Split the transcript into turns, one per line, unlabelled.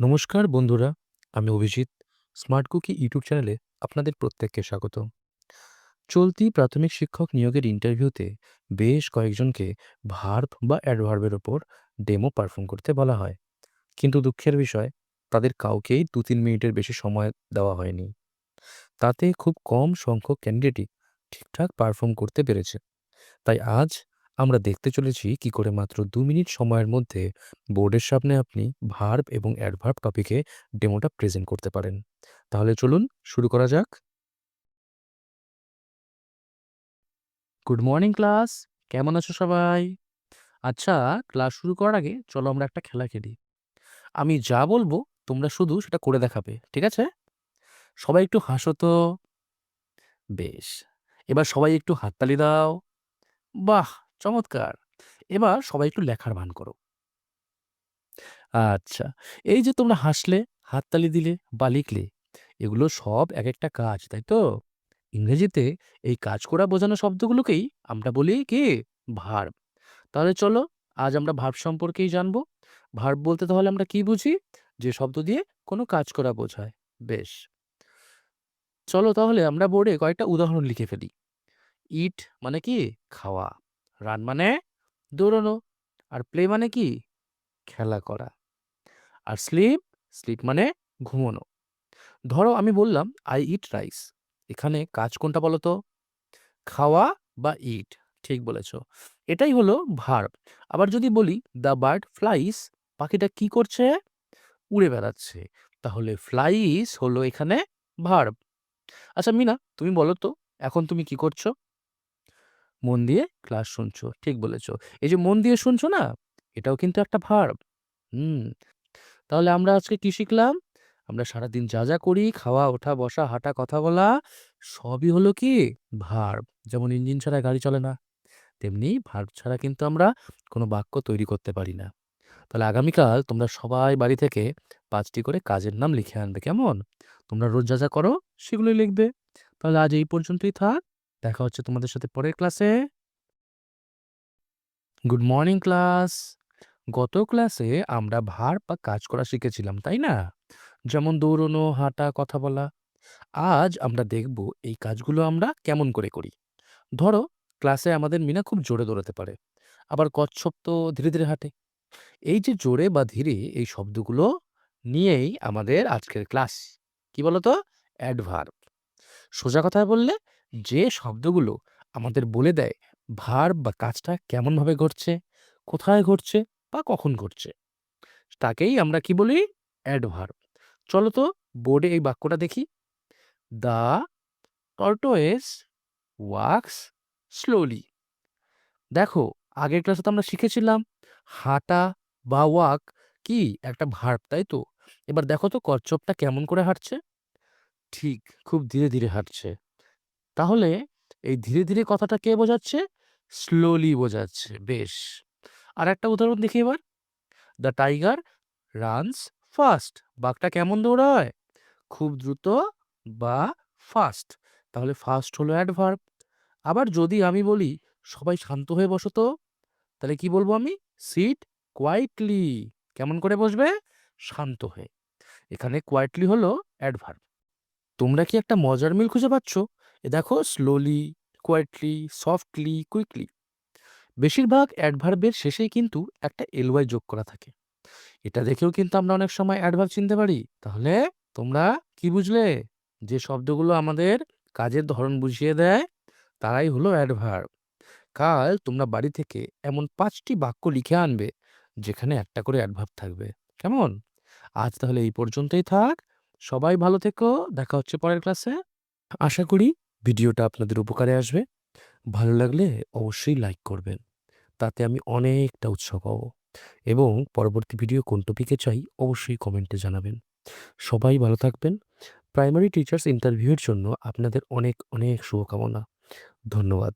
নমস্কার বন্ধুরা, আমি অভিজিৎ। স্মার্ট কুকি ইউটিউব চ্যানেলে আপনাদের প্রত্যেককে স্বাগত। চলতি প্রাথমিক শিক্ষক নিয়োগের ইন্টারভিউতে বেশ কয়েকজনকে ভার্ব বা অ্যাডভার্বের ওপর ডেমো পারফর্ম করতে বলা হয়। কিন্তু দুঃখের বিষয়, তাদের কাউকেই ২-৩ মিনিটের বেশি সময় দেওয়া হয়নি। তাতে খুব কম সংখ্যক ক্যান্ডিডেটই ঠিকঠাক পারফর্ম করতে পেরেছে। তাই আজ আমরা দেখতে চলেছি কি করে মাত্র দু মিনিট সময়ের মধ্যে বোর্ডের সামনে আপনি ভার্ব এবং অ্যাডভার্ব টপিকে ডেমোটা প্রেজেন্ট করতে পারেন। তাহলে চলুন শুরু করা যাক। Good morning class. কেমন আছো সবাই? আচ্ছা, ক্লাস শুরু করার আগে চলো আমরা একটা খেলা খেলি। আমি যা বলব তোমরা শুধু সেটা করে দেখাবে। ঠিক আছে? সবাই একটু হাসো তো। বেশ। এবার সবাই একটু হাততালি দাও। বাহ! চমৎকার। এবার সবাই একটু লেখার ভান করো। আচ্ছা। এই যে তোমরা হাসলে, হাততালি দিলে বা লিখলে, এগুলো সব একেকটা কাজ, তাই তো? ইংরেজিতে এই কাজ করা বোঝানো শব্দগুলোকেই আমরা বলি কি? ভার্ব। তাহলে চলো আজ আমরা ভার্ব সম্পর্কেই জানব। ভার্ব বলতে তাহলে আমরা কি বুঝি? যে শব্দ দিয়ে কোনো কাজ করা বোঝায়। বেশ। চলো তাহলে আমরা বোর্ডে কয়েকটা উদাহরণ লিখে ফেলি। ইট মানে কি? খাওয়া। রান মানে দৌড়ানো। আর প্লে মানে কি? খেলা করা। আর স্লিপ, স্লিপ মানে ঘুমানো। ধরো আমি বললাম আই ইট রাইস। এখানে কাজ কোনটা বলো তো? খাওয়া বা ইট। ঠিক বলেছ। এটাই হলো ভার্ব। আবার যদি বলি দ্য বার্ড ফ্লাইস, পাখিটা কি করছে? উড়ে বেড়াচ্ছে। তাহলে ফ্লাইস হলো এখানে ভার্ব। আচ্ছা মিনা, তুমি বলো তো এখন তুমি কি করছ? মন দিয়ে ক্লাস শুনছো। ঠিক বলেছ। এই যে মন দিয়ে শুনছো না? এটাও কিন্তু একটা ভার্ব। হুম। তাহলে আমরা আজকে কি শিখলাম? আমরা সারাদিন যা, যা করি খাওয়া, ওঠা, বসা, হাঁটা, কথা বলা সবই হলো কি? ভার্ব। যেমন ইঞ্জিন ছাড়া গাড়ি চলে না। তেমনি ভার্ব ছাড়া কিন্তু আমরা কোনো বাক্য তৈরি করতে পারি না। তাহলে আগামীকাল তোমরা সবাই বাড়ি থেকে পাঁচটি করে কাজের নাম লিখে আনবে। কেমন? তোমরা রোজ যা, যা করো সেগুলোই লিখবে। তাহলে আজ এই পর্যন্তই থাক। দেখা হচ্ছে তোমাদের সাথে পরের ক্লাসে। Good morning class. গত ক্লাসে আমরা ভার বা কাজ করা শিখেছিলাম, তাই না? যেমন দৌড়ানো, হাঁটা, কথা বলা। আজ আমরা দেখব এই কাজগুলো আমরা কেমন করে করি। ধরো ক্লাসে আমাদের মিনা খুব জোরে দৌড়াতে পারে। আবার কচ্ছপ তো ধীরে, ধীরে হাঁটে। এই যে জোরে বা ধীরে এই শব্দগুলো নিয়েই আমাদের আজকের ক্লাস। কি বলো তো? অ্যাডভার্ব। সোজা কথায় বললে যে শব্দগুলো আমাদের বলে দেয় ভার্ব বা কাজটা কেমনভাবে ঘটছে, কোথায় ঘটছে বা কখন ঘটছে। তাকেই আমরা কি বলি? অ্যাডভার্ব। চলো তো বোর্ডে এই বাক্যটা দেখি। The tortoise walks slowly. দেখো আগের ক্লাসে তো আমরা শিখেছিলাম হাঁটা বা ওয়াক কি একটা ভার্ব, তাই তো? এবার দেখো তো কচ্ছপটা কেমন করে হাঁটছে? ঠিক খুব ধীরে, ধীরে হাঁটছে। তাহলে এই ধীরে, ধীরে কথাটা কে বোঝাচ্ছে? স্লোলি বোঝাচ্ছে। বেশ। আর একটা উদাহরণ দেখি এবার। The tiger runs fast. বাঘটা কেমন দৌড়ায়? খুব দ্রুত বা ফাস্ট। তাহলে ফাস্ট হলো অ্যাডভার্ব। আবার যদি আমি বলি সবাই শান্ত হয়ে বসো তো। তাহলে কি বলব আমি? Sit quietly. কেমন করে বসবে? শান্ত হয়ে। এখানে কোয়াইটলি হলো অ্যাডভার্ব। তোমরা কি একটা মজার মিল খুঁজে পাচ্ছ? দেখো স্লোলি, কোয়াইটলি, সফটলি, কুইকলি। বেশিরভাগ অ্যাডভার্বের শেষেই কিন্তু একটা এলওয়াই যোগ করা থাকে। এটা দেখেও কিন্তু আমরা অনেক সময় অ্যাডভার্ব চিনতে পারি। তাহলে তোমরা কি বুঝলে? যে শব্দগুলো আমাদের কাজের ধরন বুঝিয়ে দেয় তারাই হলো অ্যাডভার্ব। কাল তোমরা বাড়ি থেকে এমন পাঁচটি বাক্য লিখে আনবে যেখানে একটা করে অ্যাডভার্ব থাকবে। কেমন? আজ তাহলে এই পর্যন্তই থাক। সবাই ভালো থেকো। দেখা হচ্ছে পরের ক্লাসে। আশা করি ভিডিওটা আপনাদের উপকারে আসবে। ভালো লাগলে অবশ্যই লাইক করবেন। তাতে আমি অনেকটা উৎসাহ পাব এবং পরবর্তী ভিডিও কোন টপিকে চাই অবশ্যই কমেন্টে জানাবেন। সবাই ভালো থাকবেন। প্রাইমারি টিচার্স ইন্টারভিউয়ের জন্য আপনাদের অনেক, অনেক শুভকামনা। ধন্যবাদ।